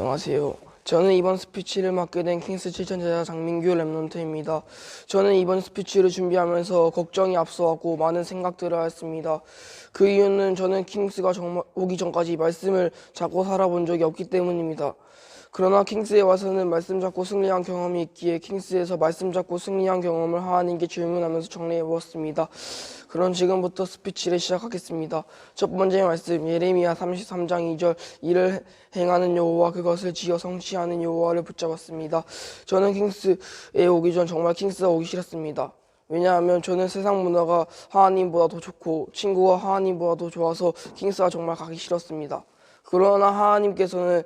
안녕하세요. 저는 이번 스피치를 맡게 된 킹스 7천제자 장민규 랩런트입니다. 저는 이번 스피치를 준비하면서 걱정이 앞서왔고 많은 생각들을 하였습니다. 그 이유는 저는 킹스가 정말 오기 전까지 말씀을 잡고 살아본 적이 없기 때문입니다. 그러나 킹스에 와서는 말씀 잡고 승리한 경험이 있기에 킹스에서 말씀 잡고 승리한 경험을 하나님께 질문하면서 정리해 보았습니다. 그럼 지금부터 스피치를 시작하겠습니다. 첫 번째 말씀 예레미야 33장 2절 이를 행하는 여호와 그것을 지어 성취하는 여호와를 붙잡았습니다. 저는 킹스에 오기 전 정말 킹스가 오기 싫었습니다. 왜냐하면 저는 세상 문화가 하나님보다 더 좋고 친구가 하나님보다 더 좋아서 킹스가 정말 가기 싫었습니다. 그러나 하나님께서는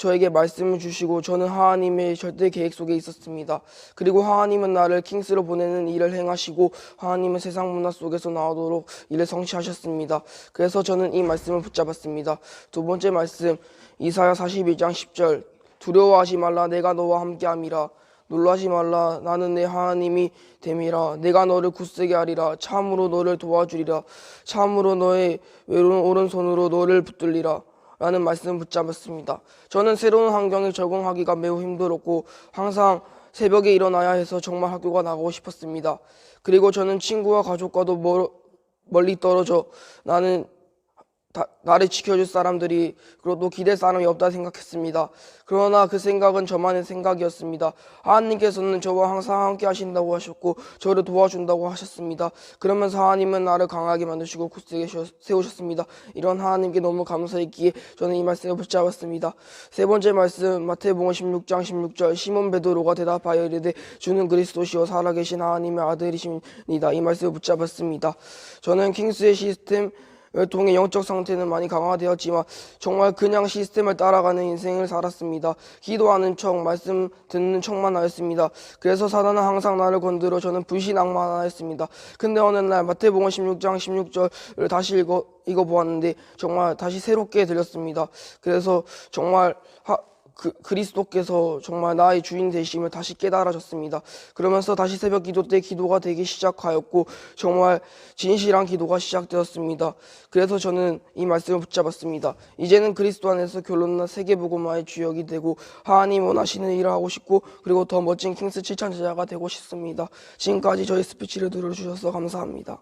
저에게 말씀을 주시고 저는 하나님의 절대 계획 속에 있었습니다. 그리고 하나님은 나를 킹스로 보내는 일을 행하시고 하나님은 세상 문화 속에서 나오도록 일을 성취하셨습니다. 그래서 저는 이 말씀을 붙잡았습니다. 두 번째 말씀 이사야 42장 10절 두려워하지 말라 내가 너와 함께함이라 놀라지 말라 나는 내 하나님이 됨이라 내가 너를 굳세게 하리라 참으로 너를 도와주리라 참으로 너의 외로운 오른손으로 너를 붙들리라 라는 말씀을 붙잡았습니다. 저는 새로운 환경에 적응하기가 매우 힘들었고 항상 새벽에 일어나야 해서 정말 학교가 나가고 싶었습니다. 그리고 저는 친구와 가족과도 멀, 멀리 떨어져 나는 다- 나를 지켜줄 사람들이 그리고 또 기댈 사람이 없다 생각했습니다. 그러나 그 생각은 저만의 생각이었습니다. 하나님께서는 저와 항상 함께 하신다고 하셨고 저를 도와준다고 하셨습니다. 그러면서 하나님은 나를 강하게 만드시고 굳세게 셔- 세우셨습니다. 이런 하나님께 너무 감사했기에 저는 이 말씀을 붙잡았습니다. 세 번째 말씀 마태복음 16장 16절 시몬 베드로가 대답하여 이르되 주는 그리스도시요 살아계신 하나님의 아들이십니다. 이 말씀을 붙잡았습니다. 저는 킹스의 시스템 을 통해 영적 상태는 많이 강화되었지만 정말 그냥 시스템을 따라가는 인생을 살았습니다. 기도하는 척, 말씀 듣는 척만 하였습니다. 그래서 사단은 항상 나를 건드려 저는 불신 악만 하였습니다. 근데 어느 날 마태복음 16장 16절을 다시 읽어 읽어 보았는데 정말 다시 새롭게 들렸습니다. 그래서 정말 하, 그, 그리스도께서 정말 나의 주인 되심을 다시 깨달아졌습니다. 그러면서 다시 새벽 기도 때 기도가 되기 시작하였고 정말 진실한 기도가 시작되었습니다. 그래서 저는 이 말씀을 붙잡았습니다. 이제는 그리스도 안에서 결론나 세계복음화의 주역이 되고 하나님 원하시는 일을 하고 싶고 그리고 더 멋진 킹스 7천 제자가 되고 싶습니다. 지금까지 저희 스피치를 들어주셔서 감사합니다.